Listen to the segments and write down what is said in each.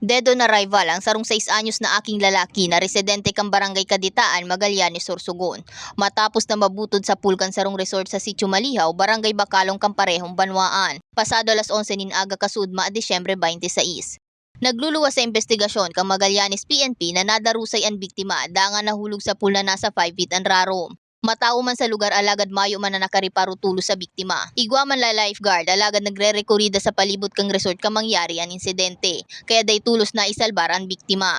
Dedo na rival ang sarong 6 anyos na aking lalaki na residente kang barangay Kaditaan, Magallanes, Sorsogon. Matapos na mabutod sa Pulkan Sarong Resort sa Sitio Malihaw, Barangay Bakalong Kamparehong Banwaan. Pasado alas 11 nin aga kasudma Disyembre 26. Nagluluwas sa investigasyon kang Magallanes PNP na nadarusay ang biktima dangan nahulog sa pool na nasa 5 feet ang rarom. Matao man sa lugar alagad mayo man na nakariparo tulo sa biktima. Igwa man la lifeguard alagad nagre-rekorida sa palibot kang resort ka mangyari ang insidente. Kaya day tulos na isalbar ang biktima.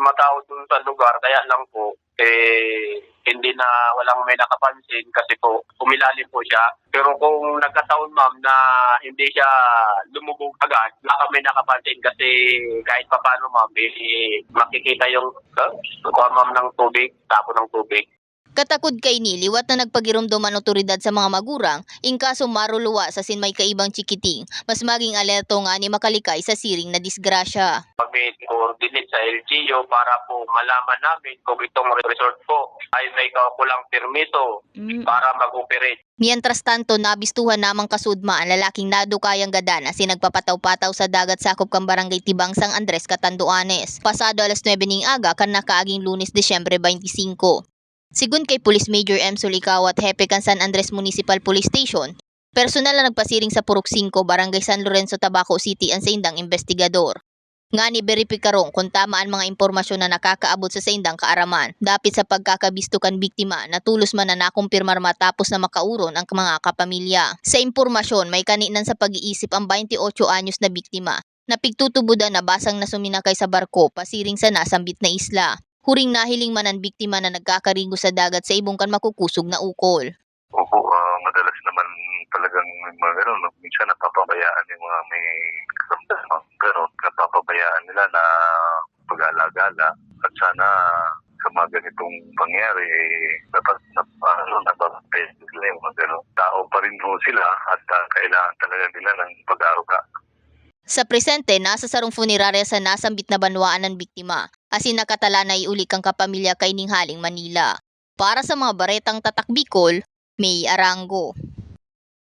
matao dun sa lugar, kaya lang po, eh, hindi na walang may nakapansin kasi po, umilalim po siya. Pero kung nagkataon ma'am na hindi siya lumubog agad, baka may nakapansin kasi kahit pa paano ma'am, eh, makikita yung uh, kuha ma'am ng tubig, tapo ng tubig. Katakod kay ni liwat na nagpagirumduman otoridad sa mga magurang, ingkaso maruluwa sa sinmay kaibang chikiting, mas maging alerto nga ni makalikay sa siring na disgrasya. Pag-may coordinate sa LGU para po malaman namin kung itong resort po ay may kaukulang permiso para mag-operate. Mientras tanto, nabistuhan namang kasudma ang lalaking nadukayang gadana si nagpapataw-pataw sa dagat sakop kang barangay Tibang San Andres, Catanduanes. Pasado alas 9 ning aga kan nakaaging lunes Desyembre 25. Sigun kay Police Major M. Sulicaw at Hepe kan San Andres Municipal Police Station, personal na nagpasiring sa Purok 5, Barangay San Lorenzo, Tabaco City ang saindang investigador. Nga ni verifikarong kung tama ang mga impormasyon na nakakaabot sa saindang kaaraman, dapit sa pagkakabisto kan biktima na tulos man na nakumpirmar matapos na makauron ang mga kapamilya. Sa impormasyon, may kaninan sa pag-iisip ang 28 anyos na biktima na pigtutubudan na basang na sa barko pasiring sa nasambit na isla. Huring nahiling man ang biktima na nagkakarigo sa dagat sa ibong kan makukusog na ukol. Opo, ah, madalas naman talagang mga gano'n. no? Minsan napapabayaan yung mga may karamdaman. Pero napapabayaan nila na pag-alagala. At sana sa mga ganitong pangyari, eh, dapat na, ano, napapayaan nila yung mga gano'n. Tao pa rin po sila at ah, kailangan talaga nila ng pag-aruga. Sa presente, nasa sarong funerarya sa nasambit na banwaan ng biktima, asin nakatala na iulik ang kapamilya kay Ninghaling Manila. Para sa mga baretang tatak Bicol, May Arango.